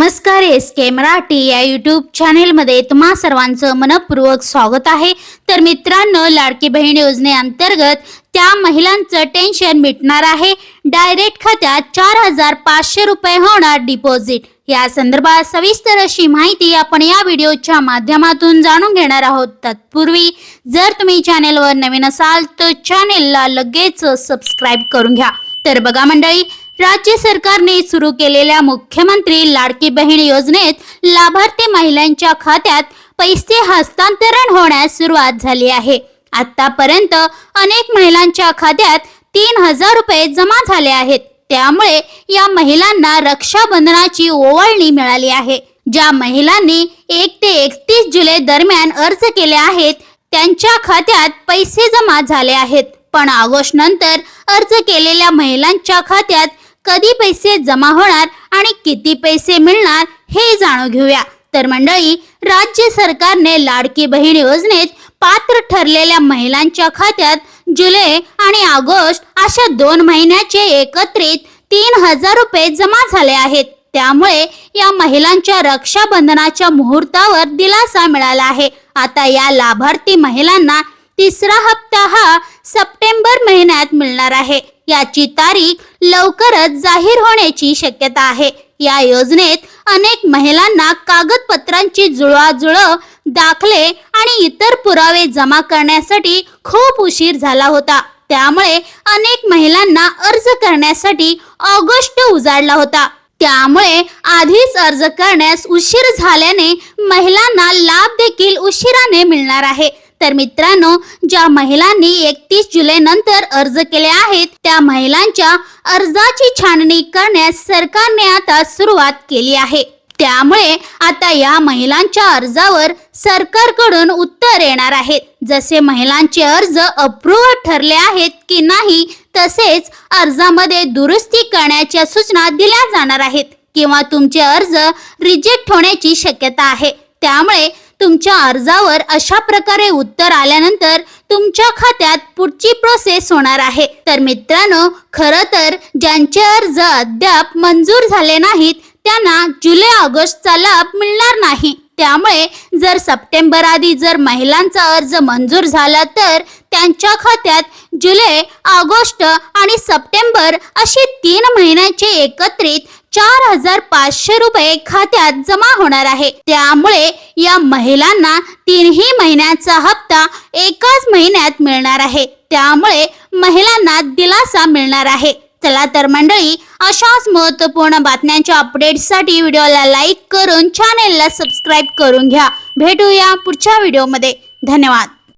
नमस्कार एस के मराठी या यूट्यूब चॅनेलमध्ये तुम्हा सर्वांचं मनपूर्वक स्वागत आहे. तर मित्रांनो लाडकी बहीण योजनेअंतर्गत त्या महिलांचं टेन्शन मिटणार आहे. डायरेक्ट खात्यात चार हजार पाचशे रुपये होणार डिपॉझिट या संदर्भात सविस्तर अशी माहिती आपण या व्हिडिओच्या माध्यमातून जाणून घेणार आहोत. तत्पूर्वी जर तुम्ही चॅनेलवर नवीन असाल तर चॅनेलला लगेच सबस्क्राईब करून घ्या. तर बघा मंडळी राज्य सरकारने सुरू केलेल्या मुख्यमंत्री लाडकी बहीण योजनेत लाभार्थी महिलांच्या खात्यात पैसे हस्तांतरण होण्यास सुरुवात झाली आहे. आतापर्यंत अनेक महिलांच्या खात्यात तीन हजार रुपये जमा झाले आहेत. त्यामुळे या महिलांना रक्षाबंधनाची ओवाळणी मिळाली आहे. ज्या महिलांनी एक ते एकतीस जुलै दरम्यान अर्ज केले आहेत त्यांच्या खात्यात पैसे जमा झाले आहेत. पण ऑगस्ट नंतर अर्ज केलेल्या महिलांच्या खात्यात कधी पैसे जमा होणार आणि किती पैसे मिळणार हे जाणून घेऊया. तर मंडळी राज्य सरकारने लाडकी बहीण योजनेत पात्र ठरलेल्या महिलांच्या खात्यात जुलै आणि ऑगस्ट अशा दोन महिन्याचे एकत्रित तीन हजार रुपये जमा झाले आहेत. त्यामुळे या महिलांच्या रक्षाबंधनाच्या मुहूर्तावर दिलासा मिळाला आहे. आता या लाभार्थी महिलांना तिसरा हप्ता हा सप्टेंबर महिन्यात मिळणार आहे. याची तारीख लवकरच जाहीर होण्याची शक्यता आहे. या योजनेत अनेक महिलांना कागदपत्रांची जुळवाजुळव दाखले आणि इतर पुरावे जमा करण्यासाठी खूप उशीर झाला होता. त्यामुळे अनेक महिलांना अर्ज करण्यासाठी ऑगस्ट उजाडला होता. त्यामुळे आधीच अर्ज करण्यास उशीर झाल्याने महिलांना लाभ देखील उशिराने मिळणार आहे. तर मित्रांनो ज्या महिलांनी एकतीस जुलै नंतर अर्ज केले आहेत त्या महिलांच्या अर्जाची छाननी करण्यास सरकारने आता सुरुवात केली आहे. त्यामुळे आता या महिलांच्या अर्जावर सरकारकडून उत्तर येणार आहेत जसे महिलांचे अर्ज अप्रूव्ह ठरले आहेत की नाही तसेच अर्जामध्ये दुरुस्ती करण्याच्या सूचना दिल्या जाणार आहेत किंवा तुमचे अर्ज रिजेक्ट होण्याची शक्यता आहे. त्यामुळे तुमच्या अर्जावर अशा प्रकारे उत्तर आल्यानंतर तुमच्या खात्यात पुढची प्रोसेस होणार आहे. तर मित्रांनो खरं तर ज्यांचे अर्ज अद्याप मंजूर झाले नाहीत त्यांना जुलै ऑगस्टचा लाभ मिळणार नाही. त्यामुळे जर सप्टेंबर आधी जर महिलांचा अर्ज मंजूर झाला तर त्यांच्या खात्यात जुलै ऑगस्ट आणि सप्टेंबर असे तीन महिन्याचे एकत्रित चार हजार पाचशे रुपये खात्यात जमा होणार आहे. त्यामुळे या महिलांना तीनही महिन्याचा हप्ता एकाच महिन्यात मिळणार आहे. त्यामुळे महिलांना दिलासा मिळणार आहे. चला तर मंडळी अशाच महत्त्वपूर्ण बातम्यांच्या अपडेट्ससाठी व्हिडिओला लाईक करून चॅनेलला सबस्क्राईब करून घ्या. भेटूया पुढच्या व्हिडिओमध्ये धन्यवाद.